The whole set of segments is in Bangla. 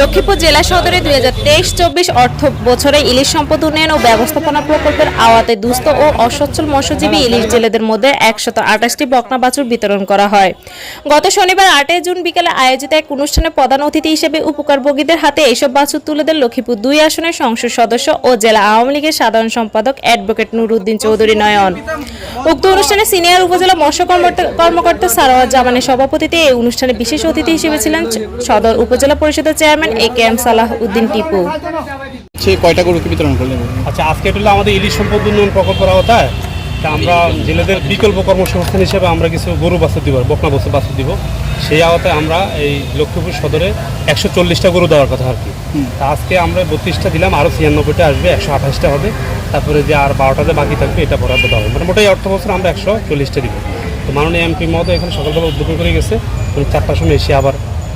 লক্ষ্মীপুর জেলা সদরে দুই হাজার তেইশ চব্বিশ অর্থ বছরে ইলিশ সম্পদ উন্নয়ন ও ব্যবস্থাপনা প্রকল্পের আওয়াতে দুস্থ ও অসচ্ছল মৎস্যজীবী ইলিশ জেলেদের মধ্যে একশত আঠাশটি বকনা বাছুর বিতরণ করা হয়। গত শনিবার আটই জুন বিকেলে আয়োজিত এক অনুষ্ঠানে প্রধান অতিথি হিসেবে উপকারভোগীদের হাতে এইসব বাছুর তুলে দেন লক্ষ্মীপুর দুই আসনের সংসদ সদস্য ও জেলা আওয়ামী লীগের সাধারণ সম্পাদক অ্যাডভোকেট নুরুদ্দিন চৌধুরী নয়ন। উক্ত অনুষ্ঠানে সিনিয়র উপজেলা মৎস্য কর্মকর্তা- সারোয়ার জামানের সভাপতিতে এই অনুষ্ঠানে বিশেষ অতিথি হিসেবে ছিলেন সদর উপজেলা পরিষদের chairman A K M Salah Uddin Tipu. সে কয়টা গরুকে বিতরণ করলেন? আচ্ছা আজকে এটা হলো আমাদের ইলিশ সম্পদ উন্নয়ন প্রকল্পের আওতায় তা আমরা জেলেদের বিকল্প কর্মসংস্থান হিসেবে আমরা কিছু গরু বাছুর দিব বকনা বাছুর দিব। সেই আওতায় আমরা এই লক্ষ্মীপুর সদরে একশো চল্লিশটা গরু দেওয়ার কথা আর কি। তা আজকে আমরা বত্রিশটা দিলাম আরও ছিয়ানব্বইটা আসবে একশো আঠাশটা হবে। তারপরে যে আর বারোটাতে বাকি থাকবে এটা বরাদ্দ দেওয়া হবে। মানে মোটাই অর্থ বছর আমরা একশো চল্লিশটা দিব। তো মাননীয় এমপি মহোদয় এখানে সকালবেলা উদ্বোধন করে গেছে উনি চারটার সময় এসে আবার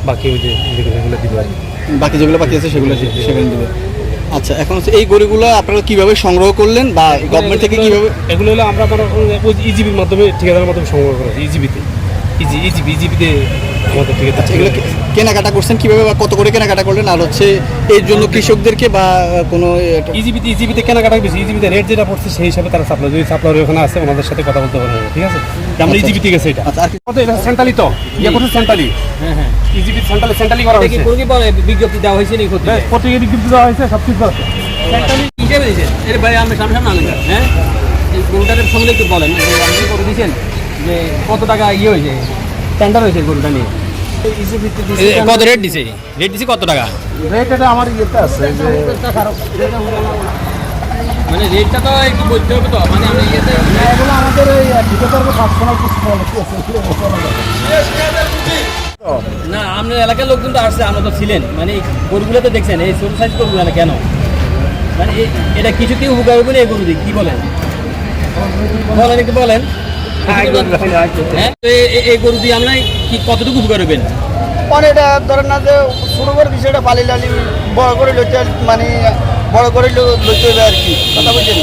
বাকি ওই যে এগুলো দিবে আর বাকি যেগুলো বাকি আছে সেগুলো সেখানে দেবে। আচ্ছা এখন হচ্ছে এই গরুগুলো আপনারা কীভাবে সংগ্রহ করলেন বা গভর্নমেন্ট থেকে কীভাবে এগুলো হলো আমরা ইজিবির মাধ্যমে ঠিকাদারের মাধ্যমে সংগ্রহ করেছি ইজিবিতে ইজি ইজিবি ইজিবিতে আমাদের ঠিকাদার আচ্ছা, এগুলো কেনাকাটা করছেন কীভাবে বা কত করে কেনাকাটা করলেন? আর হচ্ছে এর জন্য কৃষকদেরকে বা কোনো এটা- ইজিবিতে ইজিবিতে কেনাকাটা বেশি ইজিবিতে রেট যেটা পড়ছে সেই হিসাবে তারা সাপ্লাই যদি সাপ্লাই ওখানে আছে ওনাদের সাথে কথা বলতে পারবে ঠিক আছে? আমরা আচ্ছা, ইজিবিতে গেছে এটা আচ্ছা আর কত এটা সেন্ট্রালি তো ইয়ে করছে সেন্ট্রালি হ্যাঁ হ্যাঁ। ইজিবি সেন্ট্রালি সেন্ট্রালি করা হয়েছে। কোনো কি বিজ্ঞপ্তি দেওয়া হয়েছে নি ক্ষতি প্রত্যেকে বিজ্ঞপ্তি দেওয়া হয়েছে সব কিছু আছে। হিসেবে দিয়েছেন। এর ভাই আমি সামনে সামনে আনেন হ্যাঁ? এই গরুটার সঙ্গে একটু বলেন আপনি করে দিয়েছেন? যে কত টাকা ইয়ে হয়েছে? টেন্ডার হয়েছে গরুটা নিয়ে। কত রেট দিছে? রেট দিছে কত টাকা? রেট এটা আমার ইয়েতে আছে যে মানে রেটটা তো একটু বলতে হবে তো মানে আমরা ইয়েতে এগুলো আমাদের এই ঠিকাদার সবসময় না আপনার এলাকার লোকজন তো আসছে আমরা তো ছিলেন। মানে গরুগুলো তো দেখছেন এই ছোট সাইজ গরুগুলো কেন? মানে এটা কিছুতেই উপকার না এই গরু কি বলেন? বলেন একটু বলেন। হ্যাঁ এই গরু দিয়ে আমরা কি কতটুকু উপকার হবেন মানে এটা ধরেন না যে শুরু করে লালি বড় করে লইতে মানে বড় করে লো- লইতে হবে আর কি কথা বলছেন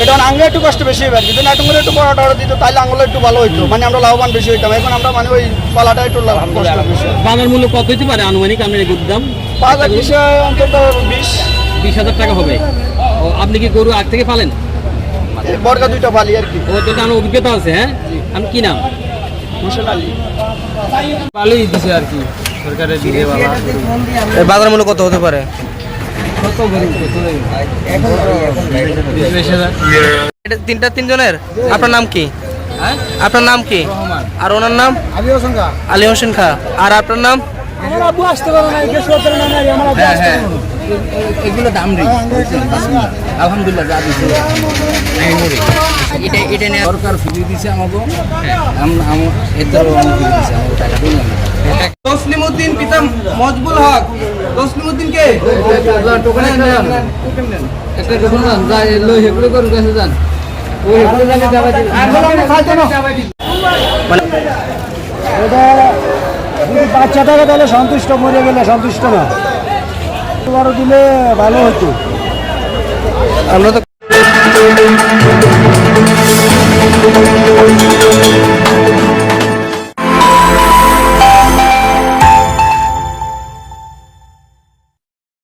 এটা মানে আঙুলে একটু কষ্ট বেশি হবে আর কি যদি আঙুলে একটু বড় টড় দিত তাহলে আঙুলে একটু ভালো হইতো মানে আমরা লাভবান বেশি হইতাম এখন আমরা মানে ওই পালাটা একটু লাভ কষ্ট বেশি বাংলার মূল্য কত হইতে পারে আনুমানিক আপনার গরুর দাম পাঁচ হাজার অন্তত বিশ বিশ হাজার টাকা হবে আপনি কি গরু আগ থেকে পালেন বর্গা দুইটা পালি আর কি। ও তো আমার অভিজ্ঞতা আছে হ্যাঁ? আমি কি নাম? হোসেন আলী। ভালোই দিছে আর কি সরকারের দিকে বাজার মূল্য কত হতে পারে? তিনটা তিনজনের? আপনার নাম কি? হ্যাঁ? আপনার নাম কি? আর ওনার নাম? আলী হোসেন খা। আর আপনার নাম? হ্যাঁ হ্যাঁ। এগুলো দাম রে আলহামদুলিল্লাহ যা এটা এটা নিয়ে সরকার ফ্রি দিছে আমাকে। এতে দিছে আমার টাকা দিলাম তসলিমউদ্দিন পিতা মজবুল হক। তসলিমউদ্দিন কে? একটা টোকন যান যা লই হেগুলো করুন কাছে যান ওই হেগুলো জায়গা যাবা দিন এটা যদি বাচ্চাটাকে তাহলে সন্তুষ্ট মরে গেলে সন্তুষ্ট না? আরও দিলে ভালো হতো। আমরা তো